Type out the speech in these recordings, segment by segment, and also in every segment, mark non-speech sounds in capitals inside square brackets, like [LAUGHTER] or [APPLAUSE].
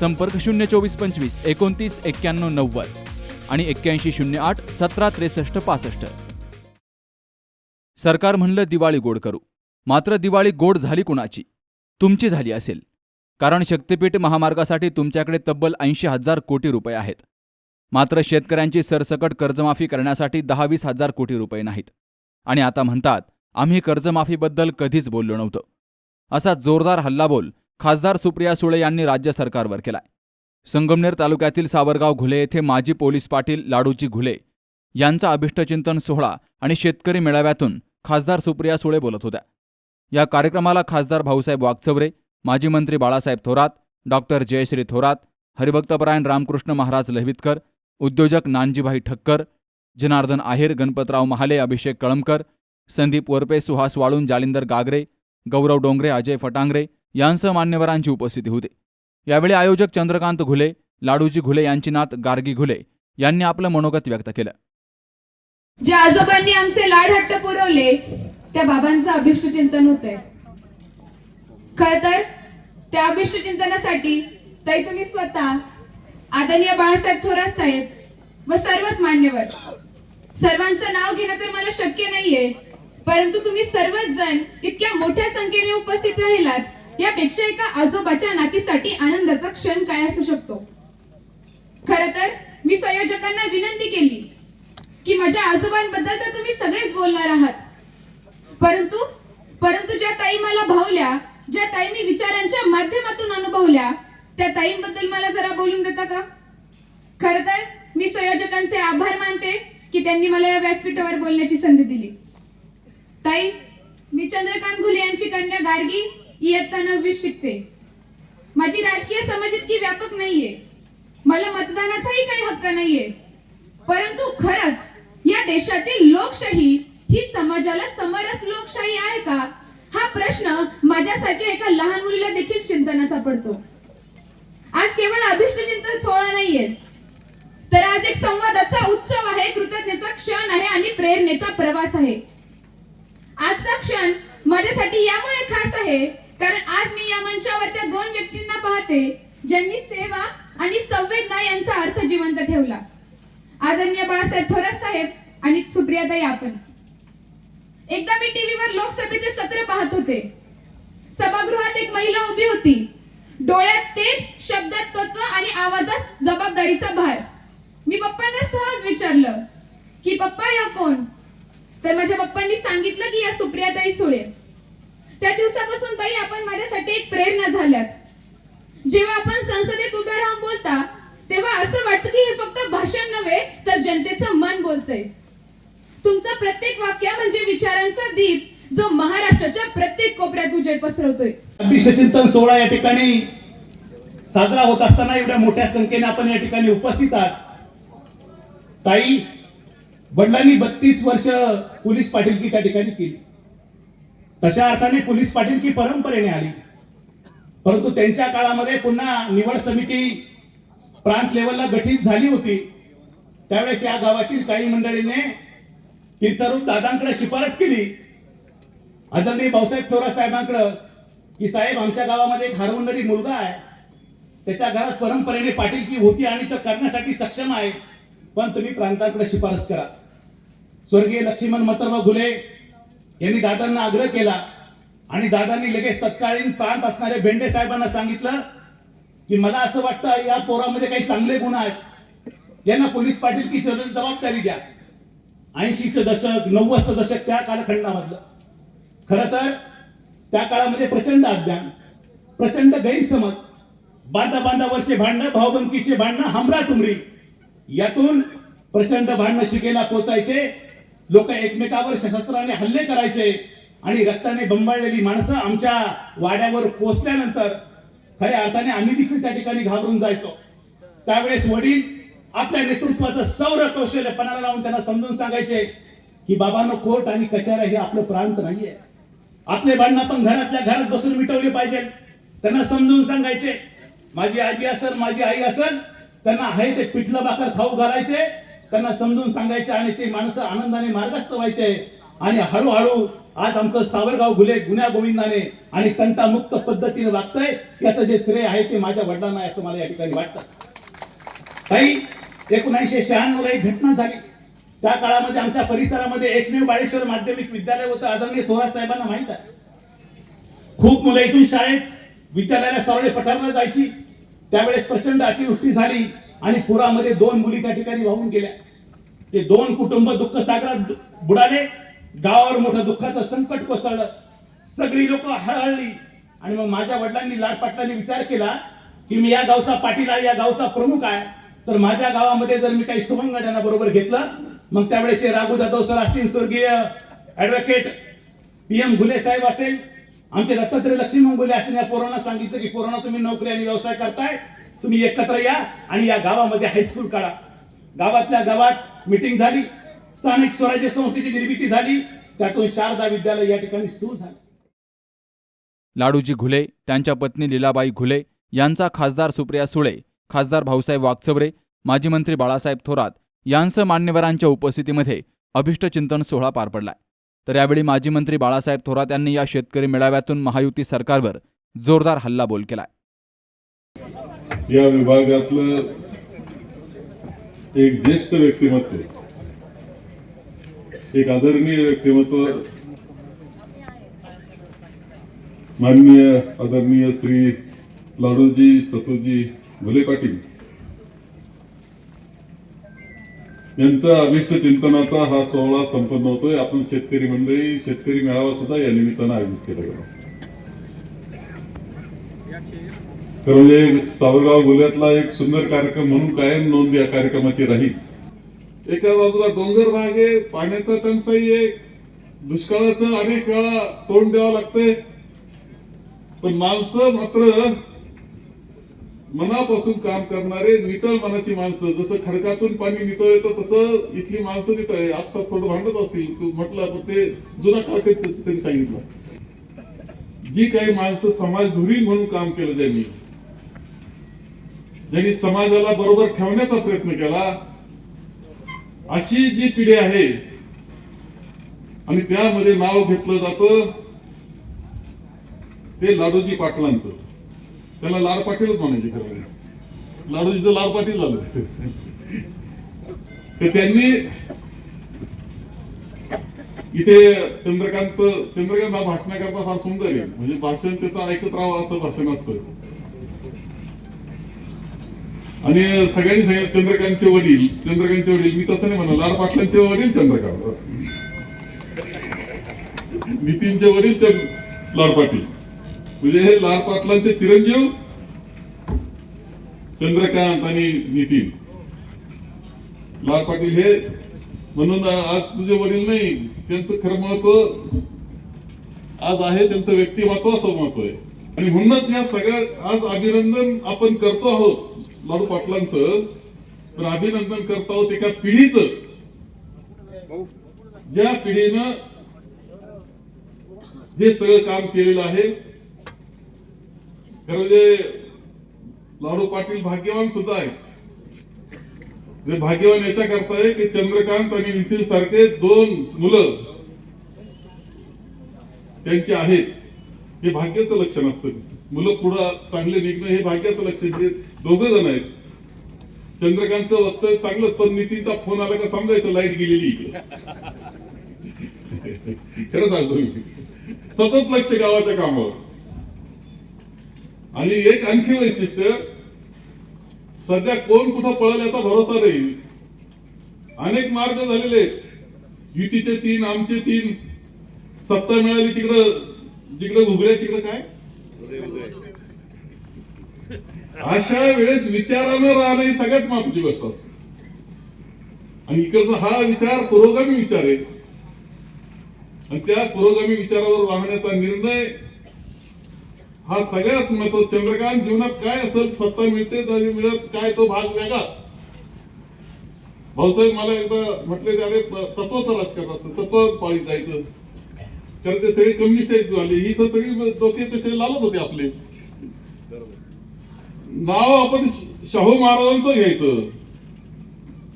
संपर्क शून्य चोवीस पंचवीस एकोणतीस एक्क्याण्णव नव्वद आणि एक्क्याऐंशी शून्य आठ सतरा त्रेसष्ट पासष्ट. सरकार म्हणलं दिवाळी गोड करू. मात्र दिवाळी गोड झाली कुणाची? तुमची झाली असेल. कारण शक्तीपीठ महामार्गासाठी तुमच्याकडे तब्बल ऐंशी हजार कोटी रुपये आहेत. मात्र शेतकऱ्यांची सरसकट कर्जमाफी करण्यासाठी दहा वीस हजार कोटी रुपये नाहीत. आणि आता म्हणतात आम्ही कर्जमाफीबद्दल कधीच बोललो नव्हतो. असा जोरदार हल्लाबोल खासदार सुप्रिया सुळे यांनी राज्य सरकारवर केलाय. संगमनेर तालुक्यातील सावरगाव घुले येथे माजी पोलीस पाटील लाडूजी घुले यांचा अभिष्टचिंतन सोहळा आणि शेतकरी मेळाव्यातून खासदार सुप्रिया सुळे बोलत होत्या. या कार्यक्रमाला खासदार भाऊसाहेब वागचौरे माजी मंत्री बाळासाहेब थोरात डॉक्टर जयश्री थोरात हरिभक्तपरायण रामकृष्ण महाराज लहवितकर उद्योजक नानजीभाई ठक्कर जनार्दन आहेर गणपतराव महाले अभिषेक कळमकर संदीप वरपे सुहास वाळून जालिंदर गागरे गौरव डोंगरे अजय फटांगरे यांसह मान्यवरांची उपस्थिती होती. यावेळी आयोजक चंद्रकांत घुले लाडूजी घुले यांची नात गार्गी घुले यांनी आपलं मनोगत व्यक्त केलं. ज्या आजोबांनी आमचे लाड हट्ट पुरवले त्या बाबांचं अभिष्ट चिंतन होत खर तर त्या अभिष्ट चिंतनासाठी ताई तुम्ही स्वतः आदरणीय बाळासाहेब थोरात साहेब व सर्वच मान्यवर. सर्वांचं नाव घेणं तर मला शक्य नाहीये परंतु तुम्ही सर्वच जण इतक्या मोठ्या संख्येने उपस्थित राहिलात. यापेक्षा एका आजोबाच्या नातीसाठी आनंदाचा क्षण काय असू शकतो? खर तर मी संयोजकांना विनंती केली की माझ्या आजोबांबद्दल तर तुम्ही सगळेच बोलणार आहात. परंतु परंतु ज्या ताई मला भावल्या ज्या ताईंनी विचारांच्या माध्यमातून अनुभवल्या त्या ताईंबद्दल मला जरा बोलून देता का? खर तर मी संयोजकांचे आभार मानते की त्यांनी मला या व्यासपीठावर बोलण्याची संधी दिली. ताई मी चंद्रकांत घुले यांची कन्या गार्गी इयत्ता नववी शिकते. माझी राजकीय समज इतकी व्यापक नाहीये. मला मतदानाचाही काही हक्क नाहीये. परंतु खरंच या देशातील लोकशाही ही समाजाला समरस लोकशाही आहे का? हा प्रश्न माझ्यासारख्या एका लहान मुलीला देखील चिंतनाचा पडतो. आज केवळ अभिष्ट चिंतन सोहळा नाहीये. तर आज एक संवादाचा उत्सव आहे कृतज्ञतेचा क्षण आहे आणि प्रेरणेचा प्रवास आहे. आजचा क्षण माझ्यासाठी यामुळे खास आहे कारण आज मी या मंचावर त्या दोन व्यक्तींना पाहते ज्यांनी सेवा आणि संवेदना यांचा अर्थ जिवंत ठेवला. आदरणीय बाळासाहेब थोरात साहेब आणि सुप्रियाताई आपण. एकदा मी टीव्हीवर लोकसभेचे सत्र पाहत होते. सभागृहात एक महिला उभी होती. डोळ्यात तेज शब्दात तत्व आणि आवाजात जबाबदारीचा भार. मी पप्पांना सहज विचारलं की पप्पा या कोण? तर माझ्या पप्पांनी सांगितलं की या सुप्रियाताई सुळे. त्या दिवसापासून ताई आपण माझ्यासाठी एक प्रेरणा झाल्यात. जेव्हा आपण संसदेत उभे राहून बोलता तेव्हा असं वाटतं की हे फक्त भाषण नव्हे तर जनतेचं मन बोलतंय. तुमचं प्रत्येक वाक्य म्हणजे विचारांचा दीप जो महाराष्ट्राच्या प्रत्येक कोपऱ्यात उजेड पसरवतोय. चिंतन सोहळा या ठिकाणी साजरा होत असताना एवढ्या मोठ्या संख्येने आपण या ठिकाणी उपस्थित आहात. ताई वडिलांनी बत्तीस वर्ष पोलीस पाटीलकी त्या ठिकाणी केली. तशा अर्थाने पोलीस पाटीलकी परंपरेने आली. परंतु त्यांच्या काळामध्ये पुन्हा निवड समिती प्रांत लेवलला गठीत झाली होती. त्यावेळेस या गावातील काही मंडळीने तीर्थरूप दादांकडे शिफारस केली. आदरणीय भाऊसाहेब थोरात साहेबांकडं की साहेब आमच्या गावामध्ये एक हरवणारी मुलगा आहे. त्याच्या घरात परंपरेने पाटीलकी होती आणि तो करण्यासाठी सक्षम आहे. पण तुम्ही प्रांताकडे शिफारस करा. स्वर्गीय लक्ष्मण मतर्व घुले यांनी दादांना आग्रह केला आणि दादांनी लगेच तत्कालीन प्रांत असणाऱ्या भेंडे साहेबांना सांगितलं की मला असं वाटतं या पोरामध्ये काही चांगले गुण आहेत. यांना पोलीस पाटीलकी जबाबदारी द्या. ऐंशीचं दशक नव्वदचं दशक त्या कालखंडामधलं. खर तर त्या काळामध्ये प्रचंड अज्ञान प्रचंड गैरसमज बांधा बांधावरचे भांडणं भावबंकीचे भांडणं हमरा तुमरी यातून प्रचंड भांडणं शिकेला पोचायचे. लोक एकमेकावर सशस्त्राने हल्ले करायचे आणि रक्ताने बंबाळलेली माणसं आमच्या वाड्यावर पोचल्यानंतर खऱ्या अर्थाने आम्ही देखील त्या ठिकाणी घाबरून जायचो. त्यावेळेस वडील आपल्या नेतृत्वाचं सौर कौशल्य पणाला लावून त्यांना समजून सांगायचे की बाबांनो कोर्ट आणि कचारा हे आपलं प्रांत नाहीये. आपले भांडणं आपण घरातल्या घरात बसून मिटवले पाहिजे. त्यांना समजून सांगायचे माझी आजी असल माझी आई असल त्यांना आहे ते पिठलं बाकर खाऊ घालायचे. त्यांना समजून सांगायचे आणि ते माणसं आनंदाने मार्गस्थ व्हायचे. आणि हळूहळू आज आमचं सावरगाव गुले गुन्ह्या गोविंदाने आणि तंटामुक्त पद्धतीने वागतंय याचं जे श्रेय आहे ते माझ्या वडिलांना असं मला या ठिकाणी वाटतं. काही एकोणीसशे शहाण्णव ला एक घटना झाली. त्या काळामध्ये आमच्या परिसरामध्ये एकमेव बाळेश्वर माध्यमिक विद्यालय होतं आदरणीय थोरात साहेबांना माहीत आहे. खूप मुलं इथून शाळेत विद्यालयाला सावळे पठारला जायची. त्यावेळेस प्रचंड अतिवृष्टी झाली. आणि पुरामध्ये दोन मुली त्या ठिकाणी वाहून गेल्या. ते दोन कुटुंब दुःख सागरात बुडाले. गावावर मोठं दुःखाचं संकट कोसळलं. सगळी लोक हळहळली. आणि मग माझ्या वडिलांनी लाडपाटलांनी विचार केला की मी या गावचा पाटील आहे या गावचा प्रमुख आहे. तर माझ्या गावामध्ये जर मी काही सुमंगड्यांना बरोबर घेतलं मग त्यावेळेचे राघू जाधव सर असतील स्वर्गीय ऍडव्होकेट पी एम घुले साहेब असेल. आमचे दत्तात्रय लक्ष्मी घुले असतील या पोरांना सांगितलं की पोरांना तुम्ही नोकरी आणि व्यवसाय करताय. तुम्ही एकत्र या आणि या गावामध्ये हायस्कूल काढा. गावातल्या गावात मिटिंग झाली. स्थानिक स्वराज्य संस्थेची निर्मिती झाली. त्यातून शारदा विद्यालय या ठिकाणी सुरू झालं. लाडूजी घुले त्यांच्या पत्नी लीलाबाई घुले यांचा खासदार सुप्रिया सुळे खासदार भाऊसाहेब वागचवरे माजी मंत्री बाळासाहेब थोरात यांसह मान्यवरांच्या उपस्थितीमध्ये अभिष्टचिंतन सोहळा पार पडलाय. तर यावेळी माजी मंत्री बाळासाहेब थोरात यांनी या शेतकरी मेळाव्यातून महायुती सरकारवर जोरदार हल्लाबोल केलाय. या विभागातलं एक ज्येष्ठ व्यक्तिमत्व एक आदरणीय व्यक्तिमत्व माननीय आदरणीय श्री लाडूजी सतोजी भुले पाटील. यांचा अभिष्ट चिंतनाचा हा सोहळा संपन्न होतोय. आपण शेतकरी मंडळी शेतकरी मेळावा सुद्धा या निमित्तानं आयोजित केला गेला तर म्हणजे सावरगाव गोल्यातला एक सुंदर कार्यक्रम म्हणून कायम नोंद या कार्यक्रमाची राहील. एका बाजूला डोंगर भाग आहे पाण्याचा टंचाई आहे दुष्काळाचं अनेक वेळा तोंड द्यावं लागतंय. पण माणसं मात्र मनापासून काम करणारे नितळ मनाची माणसं जसं खडकातून पाणी नितळ येतं तसं इथली माणसं नितळ आपसात थोडं भांडत असतील तू म्हटलं पण ते जुना काळ त्यांनी सांगितलं. जी काही माणसं समाजधुरी म्हणून काम केलं त्यांनी ज्यांनी समाजाला बरोबर ठेवण्याचा प्रयत्न केला अशी जी पिढी आहे आणि त्यामध्ये नाव घेतलं जातं ते लाडूजी पाटलांचं. त्याला लाड पाटीलच म्हणायचे खरं म्हणजे. लाडूजीचं लाड पाटील झालं. तर त्यांनी इथे चंद्रकांत चंद्रकांत हा भाषणाकरता फार सुंदर आहे. म्हणजे भाषण त्याचं ऐकत राहावं असं भाषण असतं. आणि सगळ्यांनी सांगितलं चंद्रकांतचे वडील चंद्रकांतचे वडील. मी तसं नाही म्हणा लाड पाटलांचे वडील चंद्रकांत. नितीनचे वडील लाल लाड पाटील. म्हणजे हे लाड पाटलांचे चिरंजीव चंद्रकांत आणि नितीन. लाड पाटील हे म्हणून आज तुझे वडील नाही त्यांचं खरं महत्त्व आज आहे त्यांचं व्यक्तिमत्वाचं महत्त्व आहे. आणि म्हणूनच या सगळ्या आज अभिनंदन आपण करतो आहोत. लालू पाटलांचं पण अभिनंदन करता आहोत एका पिढीचं. ज्या पिढीनं हे सगळं काम केलेलं आहे खरं म्हणजे लाडू पाटील भाग्यवान सुद्धा आहेत. जे भाग्यवान याच्या करता आहे की चंद्रकांत आणि नितीन सारखे दोन मुलं त्यांची आहेत. हे भाग्याचं लक्षण असतं. मुलं पुढं चांगले निघणं हे भाग्याचं लक्षात घेत म्हणजे दोघ जण आहेत. चंद्रकांतचं वक्तव्य चांगलं पण नितीनचा फोन आला का समजायचं? लाइट गेलेली खरं सांगतो मी. सतत लक्ष गावाच्या कामावर. आणि एक आणखी वैशिष्ट्य सध्या कोण कुठं पळल याचा भरोसा नाही. अनेक मार्ग झालेले आहेत. युतीचे तीन आमचे तीन. सत्ता मिळाली तिकडं जिकडं घुगऱ्या तिकडं काय? अशा वेळेस विचारानं राहणं ही सगळ्यात महत्वाची गोष्ट असते. आणि इकडचा हा विचार पुरोगामी विचार आहे. आणि त्या पुरोगामी विचारावर राहण्याचा निर्णय हा सगळ्यात महत्त्व चंद्रकांत जीवनात काय असेल सत्ता मिळते मिळत काय तो भाग वेगळा. भाऊसाहेब मला एकदा म्हटले ते अरे तत्वाचं राजकारण असतं तत्व पाळीत जायचं. कारण ते सगळे कम्युनिस्ट आहेत झाले. ही तर सगळी डोके तसे लालच होते आपले. नाव आपण शाहू महाराजांचं घ्यायचं.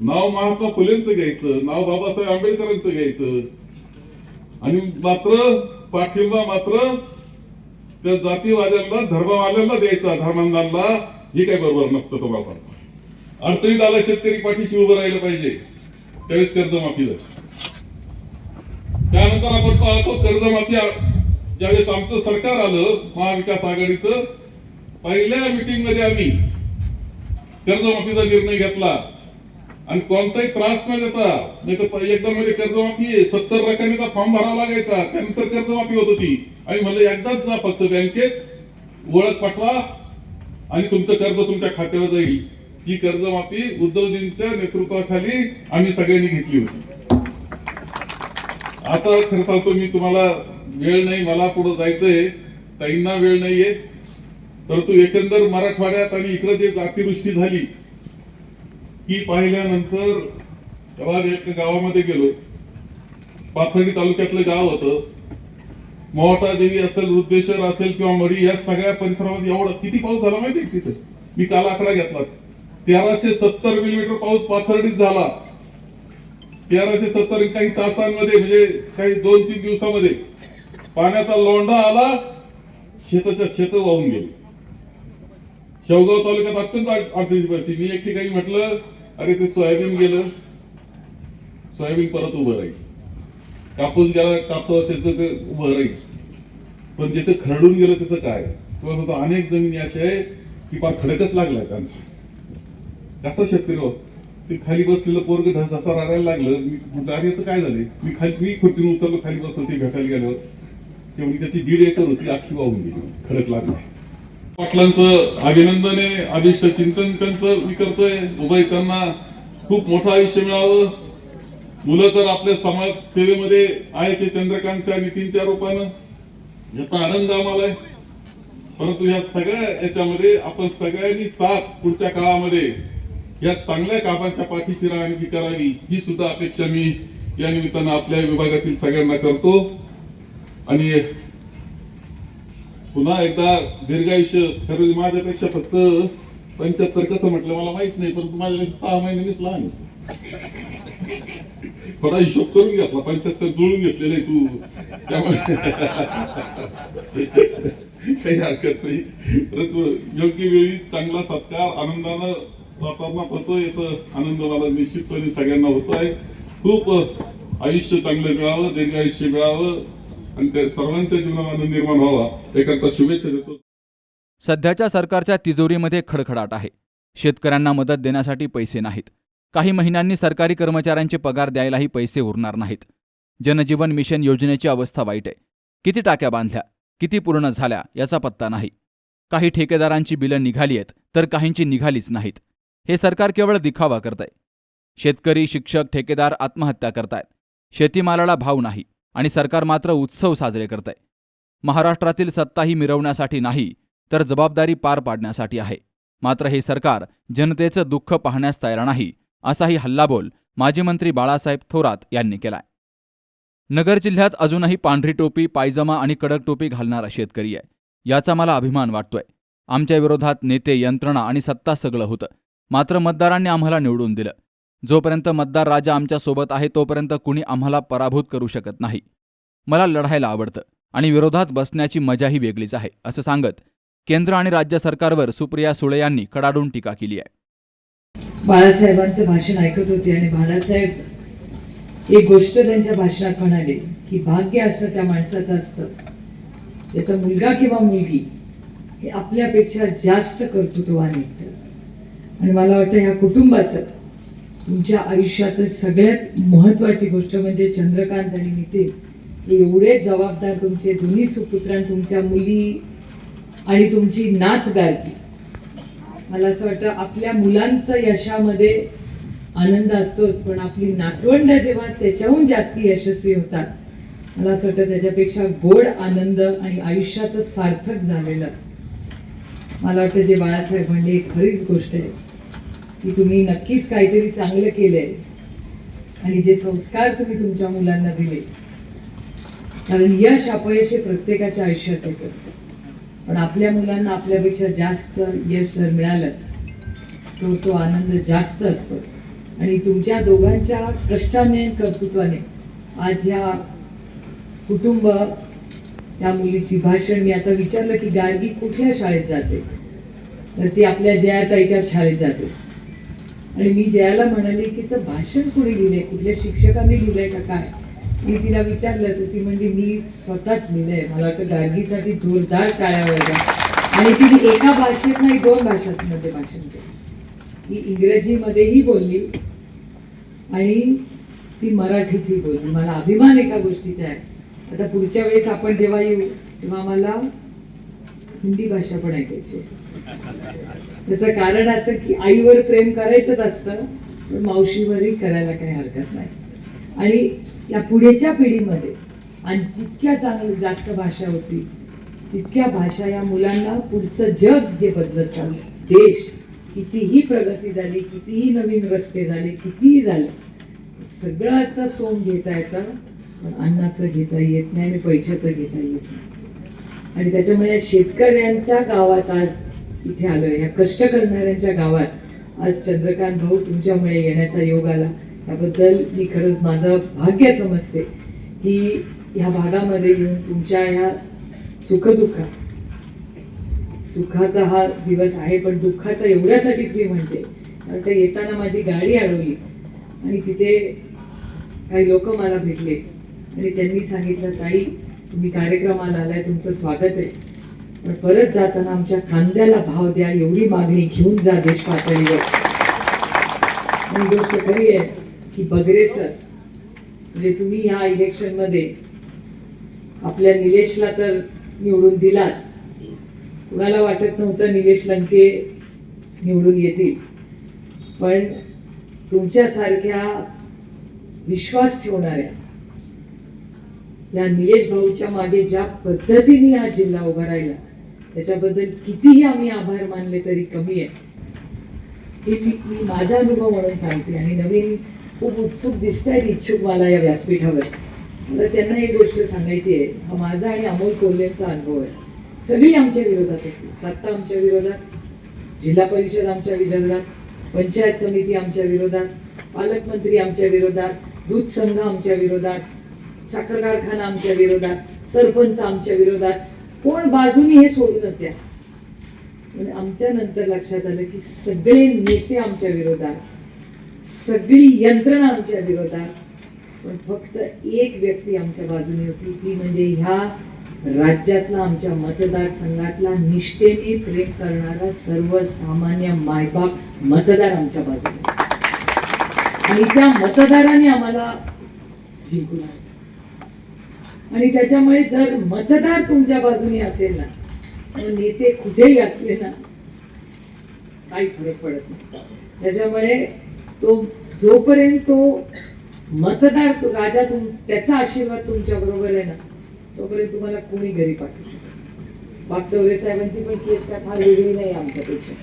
नाव महात्मा फुलेंचं घ्यायचं. नाव बाबासाहेब आंबेडकरांचं घ्यायचं. आणि मात्र पाठिंबा मात्र त्या जातीवाद्यांना धर्मवाद्यांना द्यायचा. धर्मांधांना हे काही बरोबर नसतं तुम्हाला सांगतो. अडचणीत आला शेतकरी पाठीशी उभं राहिलं पाहिजे. त्यावेळेस कर्जमाफी झाली. त्यानंतर आपण पाहतो कर्जमाफी ज्यावेळेस आमचं सरकार आलं महाविकास आघाडीचं पहिल्या मिटिंगमध्ये आम्ही कर्जमाफीचा निर्णय घेतला. आणि कोणताही त्रास न देता नाही तर एकदा म्हणजे मध्ये कर्जमाफी सत्तर रकमेचा फॉर्म भरावा लागायचा. त्यानंतर कर्जमाफी होत होती. आणि म्हणलं एकदाच जा फक्त बँकेत ओळख पाठवा आणि तुमचं कर्ज तुमच्या खात्यावर जाईल. ही कर्जमाफी उद्धवजींच्या नेतृत्वाखाली आम्ही सगळ्यांनी घेतली होती. आता खरं सांगतो मी तुम्हाला वेळ नाही मला पुढे जायचंय. ताईंना वेळ नाहीये. परंतु एकंदर मराठवाड्यात आणि इकडे जे अतिवृष्टी झाली ती पाहिल्यानंतर तेव्हा एका गावामध्ये गेलो पाथर्डी तालुक्यातलं गाव होतं मोहटा देवी असेल रुद्रेश्वर असेल किंवा मडी या सगळ्या परिसरामध्ये एवढा किती पाऊस झाला माहितीये तिथे? मी काल आकडा घेतला. तेराशे सत्तर मिलीमीटर पाऊस पाथर्डीत झाला. तेराशे सत्तर काही तासांमध्ये म्हणजे काही दोन तीन दिवसामध्ये पाण्याचा लोंढा आला शेताच्या शेत वाहून गेले. शेवगाव तालुक्यात अत्यंत अडचणीची परिस्थिती. मी एक ठिकाणी म्हटलं अरे ते सोयाबीन गेलं. सोयाबीन परत उभं राहील. कापूस गेला कापूस असेल तर ते उभं राहील. पण जिथे खरडून गेलं त्याचं काय? किंवा म्हणतो अनेक जमिनी अशा आहे की फार खडकच लागलाय त्यांचा. कसा शेतकरी हो. ते खाली बसलेलं पोरग ढसा रडायला लागलं. मी म्हटलं अरे याचं काय झालं? मी खाली मी खुर्चीवर उतरलो खाली बसलो ती भेटायला गेल्यावर तेवढी त्याची दीड एकर होती अख्खी वाहून गेली. खडक लागली. पाटलांचं अभिनंदन आहे अभिष्ट चिंतन त्यांचं मी करतोय. उभय त्यांना खूप मोठं आयुष्य मिळावं. मुलं तर आपल्या समाज सेवेमध्ये आहे ते चंद्रकांतच्या नितीनच्या रूपानं. याचा आनंद आम्हाला आहे. परंतु या सगळ्या याच्यामध्ये आपण सगळ्यांनी साथ पुढच्या काळामध्ये या चांगल्या कामाच्या पाठीशी राहण्याची करावी ही सुद्धा अपेक्षा मी या निमित्तानं आपल्या विभागातील सगळ्यांना करतो. आणि पुन्हा एकदा दीर्घायुष्य खरं माझ्यापेक्षा फक्त पंच्याहत्तर कसं म्हटलं मला माहीत नाही परंतु माझ्यापेक्षा सहा महिन्यांनीच लहान थोडा हिशोब करून घेतला पंच्याहत्तर जुळून घेतलेले तू. त्यामुळे काही हरकत नाही. परंतु योग्य वेळी चांगला सत्कार आनंदानं वातावरणात होतो याचा आनंद मला निश्चितपणे सगळ्यांना होतो आहे खूप आयुष्य चांगलं मिळावं दीर्घ आयुष्य मिळावं. आणि त्या सर्वांच्या जीवनात आनंद निर्माण व्हावा याकरता शुभेच्छा देतो. सध्याच्या सरकारच्या तिजोरीमध्ये खडखडाट आहे. शेतकऱ्यांना मदत देण्यासाठी पैसे नाहीत. काही महिन्यांनी सरकारी कर्मचाऱ्यांचे पगार द्यायलाही पैसे उरणार नाहीत. जनजीवन मिशन योजनेची अवस्था वाईट आहे. किती टाक्या बांधल्या किती पूर्ण झाल्या याचा पत्ता नाही. काही ठेकेदारांची बिलं निघाली आहेत तर काहींची निघालीच नाहीत. हे सरकार केवळ दिखावा करतंय. शेतकरी शिक्षक ठेकेदार आत्महत्या करतायत. शेतीमालाला भाव नाही. आणि सरकार मात्र उत्सव साजरे करतंय. महाराष्ट्रातील सत्ताही मिरवण्यासाठी नाही तर जबाबदारी पार पाडण्यासाठी आहे. मात्र हे सरकार जनतेचं दुःख पाहण्यास तयार नाही असाही हल्लाबोल माजी मंत्री बाळासाहेब थोरात यांनी केलाय. नगर जिल्ह्यात अजूनही पांढरी टोपी पायजमा आणि कडक टोपी घालणारा शेतकरी आहे. याचा मला अभिमान वाटतोय. आमच्या विरोधात नेते यंत्रणा आणि सत्ता सगळं होतं. मात्र मतदारांनी आम्हाला निवडून दिलं. जोपर्यंत मतदार राजा आमच्यासोबत आहे तोपर्यंत कुणी आम्हाला पराभूत करू शकत नाही. मला लढायला आवडतं आणि विरोधात बसण्याची मजाही वेगळीच आहे असं सांगत केंद्र आणि राज्य सरकारवर सुप्रिया सुळे यांनी कडाडून टीका केली आहे. बाळासाहेबांचं भाषण ऐकत होते आणि बाळासाहेब एक गोष्ट त्यांच्या भाषणात म्हणाले की भाग्य असं त्या माणसाचं असतं. त्याचा मुलगा किंवा मुलगी हे आपल्यापेक्षा जास्त कर्तृत्वाने आणि मला वाटतं ह्या कुटुंबाचं तुमच्या आयुष्याचं सगळ्यात महत्त्वाची गोष्ट म्हणजे चंद्रकांत आणि नितीन. हे एवढे जबाबदार तुमचे दोन्ही सुपुत्रां तुमच्या मुली आणि तुमची नात गायकी. मला असं वाटतं आपल्या मुलांचं यशामध्ये आनंद असतोच पण आपली नातवंड जेव्हा त्याच्याहून जास्ती यशस्वी होतात मला असं वाटतं त्याच्यापेक्षा गोड आनंद आणि आयुष्याचं सार्थक झालेलं. मला वाटतं जे बाळासाहेब म्हणले खरीच गोष्ट आहे. की तुम्ही नक्कीच काहीतरी चांगलं केलंय. आणि जे संस्कार तुम्ही तुमच्या मुलांना दिले. कारण यश अपयश हे प्रत्येकाच्या आयुष्यात येत असतं. पण आपल्या मुलांना आपल्यापेक्षा जास्त यश जर मिळालं तो तो आनंद जास्त असतो. आणि तुमच्या दोघांच्या कष्टाने कर्तृत्वाने आज ह्या कुटुंब त्या मुलीची भाषण मी आता विचारलं की गार्गी कुठल्या शाळेत जाते? तर ती आपल्या जयाताईच्या शाळेत जाते. आणि मी जयाला म्हणाले की तिचं भाषण कुणी लिहिलंय? कुठल्या शिक्षकांनी लिहिलंय का काय? मी तिला विचारलं तर ती म्हणजे मी स्वतःच लिहिलंय. मला वाटतं गार्गीसाठी जोरदार टाळ्या वर्गा आणि तिने एका भाषेत नाही दोन भाषांमध्ये भाषण केलं. ती इंग्रजीमध्येही बोलली आणि ती मराठीतही बोलली. मला अभिमान एका गोष्टीचा आहे. आता पुढच्या वेळेस आपण जेव्हा येऊ तेव्हा मला हिंदी भाषा पण ऐकायची आहे. [LAUGHS] त्याचं कारण असं की आईवर प्रेम करायचंच असतं पण मावशीवरही करायला काही हरकत नाही. आणि या पुढेच्या पिढीमध्ये आणि जितक्या चांगलं जास्त भाषा होती तितक्या भाषा या मुलांना पुढचं जग जे बदलत चाललं देश कितीही प्रगती झाली कितीही नवीन रस्ते झाले कितीही झालं सगळ्याचं सोंग घेता येतं पण अन्नाचं घेता येत नाही आणि पैशाचं घेता येत नाही. आणि त्याच्यामुळे शेतकऱ्यांच्या गावात आज इथे आलोय. या कष्ट करणाऱ्यांच्या गावात आज चंद्रकांत भाऊ तुमच्यामुळे येण्याचा योग आला. त्याबद्दल मी खरंच माझं भाग्य समजते की ह्या भागामध्ये येऊन तुमच्या ह्या सुखदुःखात सुखाचा हा दिवस आहे पण दुःखाचा एवढ्यासाठीच मी म्हणते. कारण ते येताना माझी गाडी अडवली आणि तिथे काही लोक मला भेटले. आणि त्यांनी सांगितलं ताई तुम्ही कार्यक्रमाला आलाय तुमचं स्वागत आहे. पण परत जाताना आमच्या कांद्याला भाव द्या एवढी मागणी घेऊन जा देश पातळीवर आणि गोष्ट खरी आहे की बगरे सर म्हणजे तुम्ही ह्या इलेक्शनमध्ये आपल्या निलेशला तर निवडून दिलाच. कुणाला वाटत नव्हतं निलेश लंके निवडून येतील. पण तुमच्यासारख्या विश्वास ठेवणाऱ्या या निलेश भाऊच्या मागे ज्या पद्धतीने हा जिल्हा उभा राहिला त्याच्याबद्दल कितीही आम्ही आभार मानले तरी कमी आहे. हे मी मी माझा अनुभव म्हणून सांगते आणि नवीन खूप उत्सुक दिसत आहेत इच्छुक मला या व्यासपीठावर. मला त्यांना एक गोष्ट सांगायची आहे. हा माझा आणि अमोल कोल्हेंचा अनुभव आहे. सगळी आमच्या विरोधात होती सत्ता आमच्या विरोधात जिल्हा परिषद आमच्या विरोधात पंचायत समिती आमच्या विरोधात पालकमंत्री आमच्या विरोधात दूध संघ आमच्या विरोधात साखर कारखाना आमच्या विरोधात सरपंच आमच्या विरोधात कोण बाजूनी हे सोडूनच द्या पण आमच्या नंतर लक्षात आलं की सगळे नेते आमच्या विरोधात. सगळी यंत्रणा आमच्या विरोधात. पण फक्त एक व्यक्ती आमच्या बाजूने होती. ती म्हणजे ह्या राज्यातला आमच्या मतदारसंघातला निष्ठेने प्रेम करणारा सर्वसामान्य मायबाप मतदार आमच्या बाजूने. आणि त्या मतदाराने आम्हाला जिंकून आणलं आणि त्याच्यामुळे जर मतदार तुमच्या बाजूने असेल ना मग नेते कुठेही असले ना काही फरक पडत नाही. त्याच्यामुळे तो जोपर्यंत तो मतदार तो राजा तुम त्याचा आशीर्वाद तुमच्या बरोबर आहे ना तोपर्यंत तुम्हाला कोणी घरी पाठवू शकत बागचौरे साहेबांची पण केस काय फार वेगळी नाही आमच्यापेक्षा.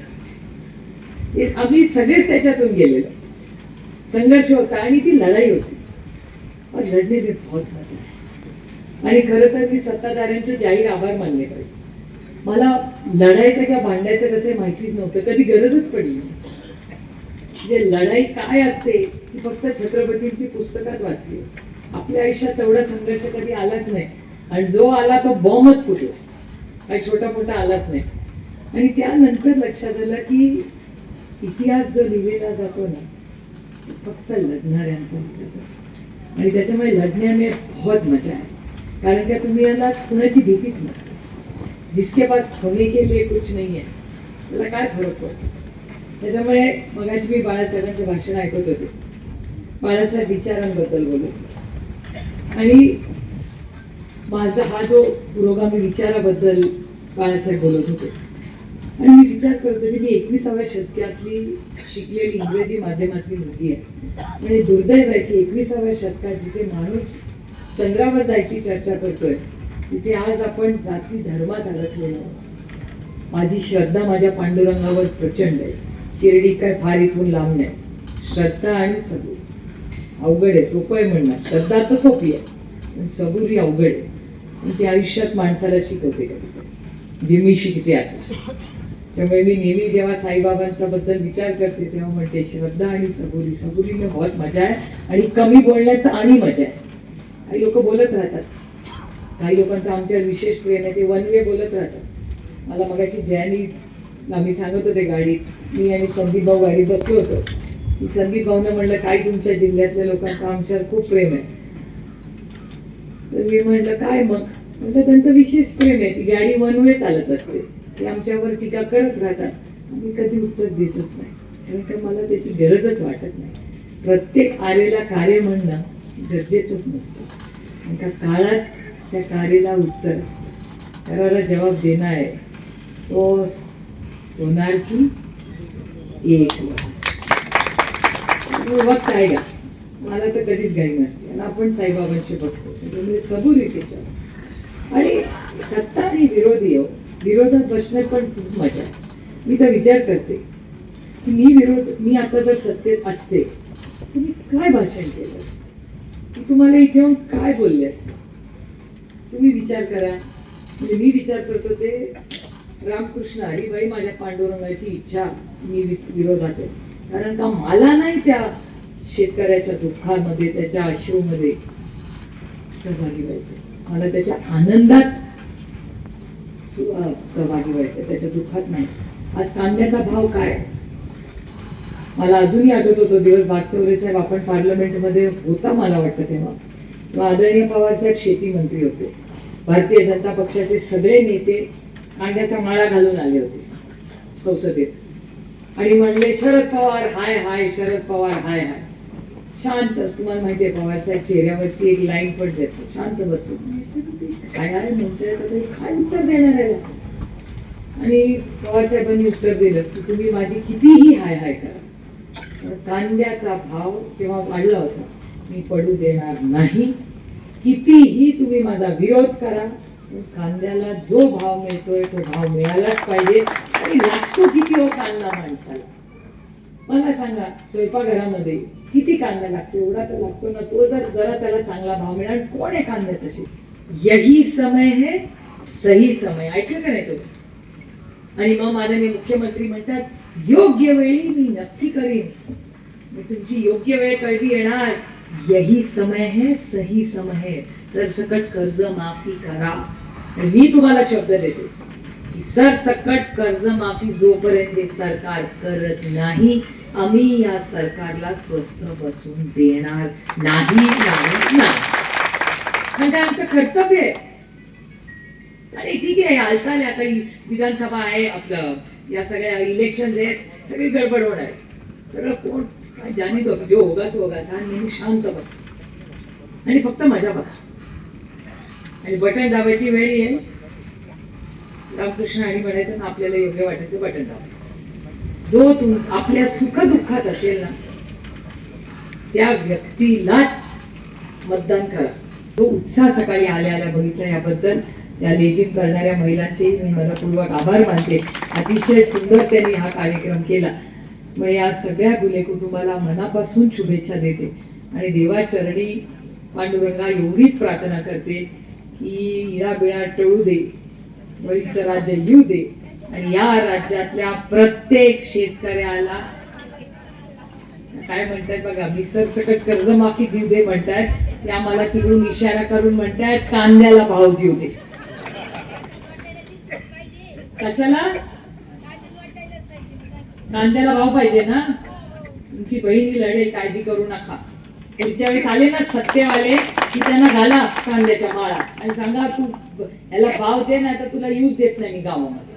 आम्ही सगळेच त्याच्यातून गेलेलो. संघर्ष होता आणि ती लढाई होती. और लढणे में बहुत मजा आणि खरं तर मी सत्ताधाऱ्यांचे जाहीर आभार मानले पाहिजे. मला लढायचं किंवा भांडायचं कसं माहितीच नव्हतं कधी गरजच पडली म्हणजे लढाई काय असते ती फक्त छत्रपतींची पुस्तकात वाचली. आपल्या आयुष्यात तेवढा संघर्ष कधी आलाच नाही. आणि जो आला तो बॉम्बच फुटला काही छोटा मोठा आलाच नाही. आणि त्यानंतर लक्षात आलं की इतिहास जो लिहिलेला जातो ना फक्त लढणाऱ्यांचा आणि त्याच्यामुळे लढण्याने बहुत मजा आहे. कारण का तुम्ही याला कुणाची भीतीच नसते. जिसके पास खोने के लिए कुछ नाही आहे त्याला काय फरक पडतो? त्याच्यामुळे मगाशी मी बाळासाहेबांचे भाषण ऐकत होते. बाळासाहेब विचारांबद्दल बोलू आणि माझा हा जो पुरोगामी विचाराबद्दल बाळासाहेब बोलत होते. आणि मी विचार करत होते मी एकविसाव्या शतकातली शिकलेली इंग्रजी माध्यमातली मुलगी आहे. आणि दुर्दैव आहे की एकविसाव्या शतकात जिथे माणूस चंद्रावर जायची चर्चा करतोय. तिथे आज आपण जाती धर्मात अडकलेलो आहोत. माझी श्रद्धा माझ्या पांडुरंगावर प्रचंड आहे. शिर्डी काय फार इथून लांब नाही. श्रद्धा आणि सबूर अवघड आहे सोपं आहे म्हणणार श्रद्धा तर सोपी आहे पण सबुरी अवघड आहे. आणि ती आयुष्यात माणसाला शिकवते कधी जे मी शिकते आता. त्यामुळे मी नेहमी जेव्हा साईबाबांचा बद्दल विचार करते तेव्हा म्हणते श्रद्धा आणि सबुरी सबुरीने बहुत मजा आहे. आणि कमी बोलण्यात तर आणि मजा आहे. काही लोक बोलत राहतात. काही लोकांचा आमच्यावर विशेष प्रेम आहे ते वन वे बोलत राहतात. मला मगाशी जयानी आम्ही सांगत होते गाडीत मी आणि संदीप भाऊ गाडीत बसलो होतो. संदीप भाऊनं म्हणलं काय तुमच्या जिल्ह्यातल्या लोकांचं आमच्यावर खूप प्रेम आहे. तर मी म्हटलं काय मग? म्हटलं त्यांचं विशेष प्रेम आहे ती गाडी वन वे चालत असते. ते आमच्यावर टीका करत राहतात. आम्ही कधी उत्तर देतच नाही. कारण का मला त्याची गरजच वाटत नाही. प्रत्येक आरेला कार्य म्हणणं गरजेचंच नसतं. आणि त्या काळात त्या कार्याला उत्तर असतं. जवाब देणार आहे. सो सोनार की एक वक्त आहे का? मला तर कधीच घाई नसते. आणि आपण साईबाबांशी बघतो. म्हणजे सबुरीस विचार आणि सत्ता आणि विरोधी हो. विरोधात बसणं पण खूप मजा आहे. मी तर विचार करते की मी विरोध मी आता जर सत्तेत असते तर मी काय भाषण केलं? तू तुम्हाला इथे येऊन काय बोलले असते? तुम्ही विचार करा. म्हणजे मी विचार करतो ते रामकृष्ण हरिबाई माझ्या पांडुरंगाची इच्छा मी विरोधात आहे. कारण का मला नाही त्या शेतकऱ्याच्या दुःखामध्ये त्याच्या अश्रूमध्ये सहभागी व्हायचं मला त्याच्या आनंदात सु- सहभागी व्हायचं त्याच्या दुःखात नाही. आज कांद्याचा भाव काय? आहे? मला अजूनही आठवत होतो दिवस बागचौरे साहेब आपण पार्लमेंटमध्ये होता मला वाटतं तेव्हा. आदरणीय पवार साहेब शेती मंत्री होते. भारतीय जनता पक्षाचे सगळे नेते कांद्याच्या माळा घालून आले होते. संसदेत. आणि म्हणले शरद पवार हाय हाय शरद पवार हाय हाय. शांत तुम्हाला माहिती आहे पवार साहेब चेहऱ्यावरची एक लाईन पण देतो शांत बसतो काय आहे म्हणतोय काय उत्तर देणार आहे? आणि पवार साहेबांनी उत्तर दिलं की तुम्ही माझी कितीही हाय हाय करा. कांद्याचा भाव तेव्हा वाढला होता. मी पडू देणार नाही. कितीही तुम्ही माझा विरोध करा कांद्याला जो भाव मिळतोय तो भाव मिळालाच पाहिजे. आणि लागतो किती हो कांदा माणसाला? मला सांगा स्वयंपाकघरामध्ये किती कांदा लागतो? एवढा तर लागतो ना तो जर जरा त्याला चांगला भाव मिळाला कोण आहे कांद्याचा शेत यही समय है सही समय. ऐकलं का नाही तुम्ही? आणि मग माननीय मुख्यमंत्री म्हणतात योग्य वेळी मी नक्की करीन. मी तुमची योग्य वेळ कळवी येणार. यही समय है सही समय है. सरसकट कर्ज माफी करा. आणि मी तुम्हाला शब्द देते. की सरसकट कर्ज माफी जोपर्यंत हे सरकार करत नाही आम्ही या सरकारला स्वस्थ बसून देणार नाही नाही नाही. म्हणजे आमचं कर्तव्य आहे. आणि ठीक आहे हालचाल आहे. आता विधानसभा आहे आपलं. या सगळ्या इलेक्शन आहेत. सगळी गडबड होणार आहे. सगळं कोण काय जाणीत जो होगास होगास हा नेहमी शांत बस. आणि फक्त मजा बघा. आणि बटन दाबायची वेळ आहे रामकृष्ण आणि म्हणायचं ना आपल्याला योग्य वाटेल ते बटन दाबायचं जो तुम आपल्या सुखदुःखात असेल ना त्या व्यक्तीलाच मतदान करा. तो उत्साह सकाळी आल्या आल्या बघितला याबद्दल या लेजिम करणाऱ्या महिलांचेही मी मनपूर्वक आभार मानते. अतिशय सुंदर त्यांनी हा कार्यक्रम केला. म्हणजे या सगळ्या गुले कुटुंबाला मनापासून शुभेच्छा देते. आणि देवाचरणी पांडुरंगा एवढीच प्रार्थना करते की इरा बिळा टळू दे वरीचं राज्य येऊ दे. आणि या राज्यातल्या प्रत्येक शेतकऱ्याला काय म्हणतात बघा मी सरसकट कर्जमाफी देऊ दे म्हणतात. ते आम्हाला तिकडून इशारा करून म्हणतात कांद्याला भाव देऊ दे. कशाला? नांद्याला भाव पाहिजे ना? तुमची बहीण लढेल काळजी करू नका. पुढच्या वेळेस आले ना सत्तेवाले की त्यांना घाला कांद्याच्या माळा. आणि सांगा तू याला भाव दे ना तर तुला यूज देत नाही मी गावामध्ये.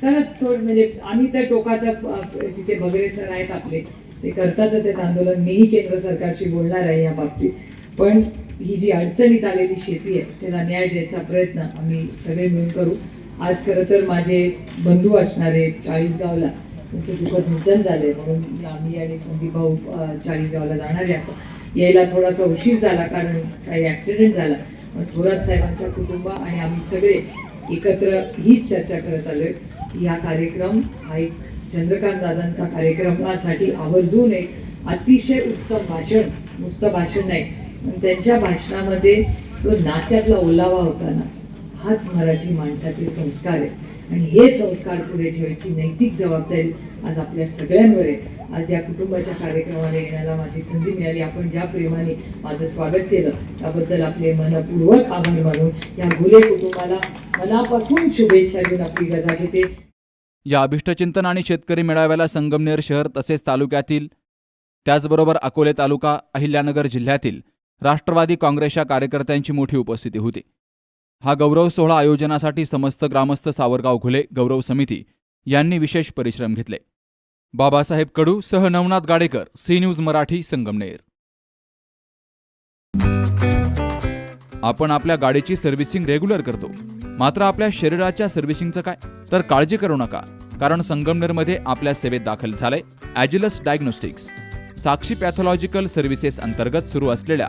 खरंच थोड म्हणजे आम्ही तर टोकाचा तिथे भगरे सर आहेत आपले. ते करतातच आहेत आंदोलन. मीही केंद्र सरकारशी बोलणार आहे या बाबतीत. पण ही जी अडचणीत आलेली शेती आहे त्याला न्याय द्यायचा प्रयत्न आम्ही सगळे मिळून करू. आज खरं तर माझे बंधू असणारे चाळीसगावला त्यांचं दुःखद निधन झालंय म्हणून आम्ही आणि संदीप भाऊ चाळीसगावला जाणारे आता. यायला थोडासा उशीर झाला कारण काही ॲक्सिडेंट झाला. पण थोरात साहेबांच्या कुटुंब आणि आम्ही सगळे एकत्र हीच चर्चा करत आलोय. की हा कार्यक्रम हा एक चंद्रकांत दादांचा कार्यक्रमासाठी आवर्जून एक अतिशय उत्तम भाषण नुसतं भाषण नाही पण त्यांच्या भाषणामध्ये जो नाट्यातला ओलावा होता ना हाच मराठी माणसाचे संस्कार आहे आणि हे संस्कार पुढे ठेवायची नैतिक जबाबदारी आज आपल्या सगळ्यांवर आहे. आज या कुटुंबाच्या कार्यक्रमाला येण्याला माझी संधी मिळाली. आपण ज्या प्रेमाने माझं स्वागत केलं त्याबद्दल आपले मनपूर्वक आभार मानून या गुले कुटुंबाला मनापासून शुभेच्छा देऊन आपली गजा घेते. या अभिष्टचिंतन आणि शेतकरी मेळाव्याला संगमनेर शहर तसेच तालुक्यातील त्याचबरोबर अकोले तालुका अहिल्यानगर जिल्ह्यातील राष्ट्रवादी काँग्रेसच्या कार्यकर्त्यांची मोठी उपस्थिती होती. हा गौरव सोहळा आयोजनासाठी समस्त ग्रामस्थ सावरगाव घुले गौरव समिती यांनी विशेष परिश्रम घेतले. बाबासाहेब कडू सह नवनाथ गाडेकर सी न्यूज मराठी संगमनेर. आपण आपल्या गाडीची सर्व्हिसिंग रेग्युलर करतो. मात्र आपल्या शरीराच्या सर्व्हिसिंगचं काय? तर काळजी करू नका कारण संगमनेरमध्ये आपल्या सेवेत दाखल झालंय Agilus diagnostics. Sakshi pathological services अंतर्गत सुरू असलेल्या